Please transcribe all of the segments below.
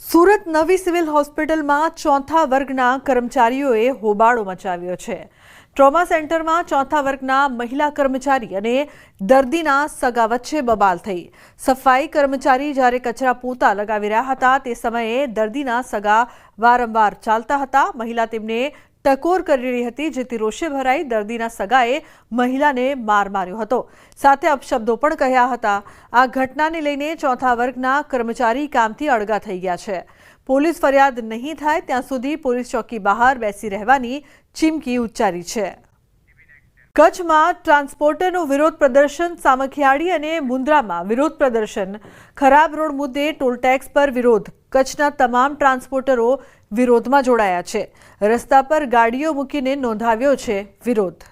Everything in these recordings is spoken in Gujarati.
સુરત નવી સિવિલ હોસ્પિટલમાં ચોથા વર્ગના કર્મચારીઓએ હોબાળો મચાવ્યો છે. ટ્રોમા સેન્ટરમાં ચોથા વર્ગના મહિલા કર્મચારી અને દર્દીના સગા વચ્ચે બબાલ થઈ. સફાઈ કર્મચારી જ્યારે કચરા પોતા લગાવી રહ્યા હતા, તે સમયે દર્દીના સગા વારંવાર ચાલતા હતા. મહિલા તેમને ટકોર કરી રહી હતી, જેથી રોષે ભરાઈ દર્દીના સગાએ મહિલાને માર માર્યો હતો. સાથે અપશબ્દો પણ કહ્યા હતા. આ ઘટનાને લઈને ચોથા વર્ગના કર્મચારી કામથી અળગા થઈ ગયા છે. પોલીસ ફરિયાદ નહીં થાય, ત્યાં સુધી પોલીસ ચોકી બહાર બેસી રહેવાની ચીમકી ઉચ્ચારી છે. કચ્છમાં ટ્રાન્સપોર્ટરનું વિરોધ પ્રદર્શન સામખિયાળી અને મુન્દ્રામાં વિરોધ પ્રદર્શન. ખરાબ રોડ મુદ્દે ટોલ ટેક્સ પર વિરોધ. કચ્છના તમામ ટ્રાન્સપોર્ટરો વિરોધમાં જોડાયા છે. રસ્તા પર ગાડીઓ મૂકીને નોંધાવ્યો છે વિરોધ.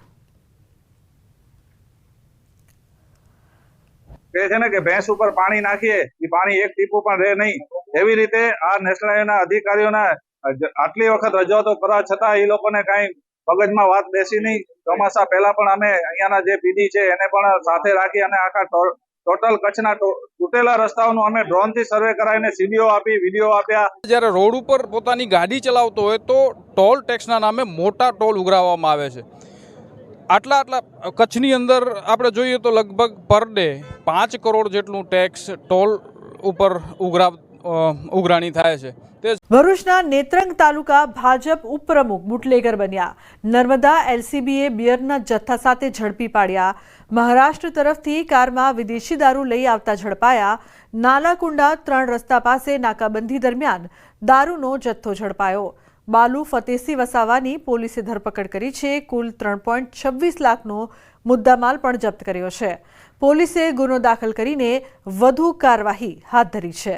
કહે છે ને કે ભેંસ ઉપર પાણી નાખીએ એ પાણી એક ટીપું પણ રહે નહીં. એવી રીતે આ નેશનલ અધિકારીઓના આટલી વખત રજૂઆતો કરવા છતાં એ લોકોને કાંઈ મગજમાં વાત બેસી નહીં. ચોમાસા પહેલા પણ અમે અહીંયાના જે પીડી છે એને પણ સાથે રાખી અને આખા ટોટલ કચ્છના તૂટેલા રસ્તાઓનું અમે ડ્રોનથી સર્વે કરાવીને સીડીઓ આપી, વીડિયો આપ્યા. જ્યારે રોડ ઉપર પોતાની ગાડી ચલાવતો હોય તો ટોલ ટેક્સના નામે મોટા ટોલ ઉઘરાવવામાં આવે છે. આટલા આટલા, કચ્છની અંદર આપણે જોઈએ તો લગભગ પર ડે પાંચ કરોડ જેટલું ટેક્સ ટોલ ઉપર ઉઘરાવ ઉઘરાણી થાય છે. ભરૂચના નેત્રંગ તાલુકા ભાજપ ઉપપ્રમુખ બુટલેગર બન્યા. નર્મદા એલસીબીએ બિયરના જથ્થા સાથે ઝડપી પાડ્યા. મહારાષ્ટ્ર તરફથી કારમાં વિદેશી દારૂ લઈ આવતા ઝડપાયા. નાલાકુંડા ત્રણ રસ્તા પાસે નાકાબંધી દરમિયાન દારૂનો જથ્થો ઝડપાયો. બાલુ ફતેસી વસાવાની પોલીસે ધરપકડ કરી છે. કુલ ત્રણ પોઈન્ટ છવ્વીસ લાખનો મુદ્દામાલ પણ જપ્ત કર્યો છે. પોલીસે ગુનો દાખલ કરીને વધુ કાર્યવાહી હાથ ધરી છે.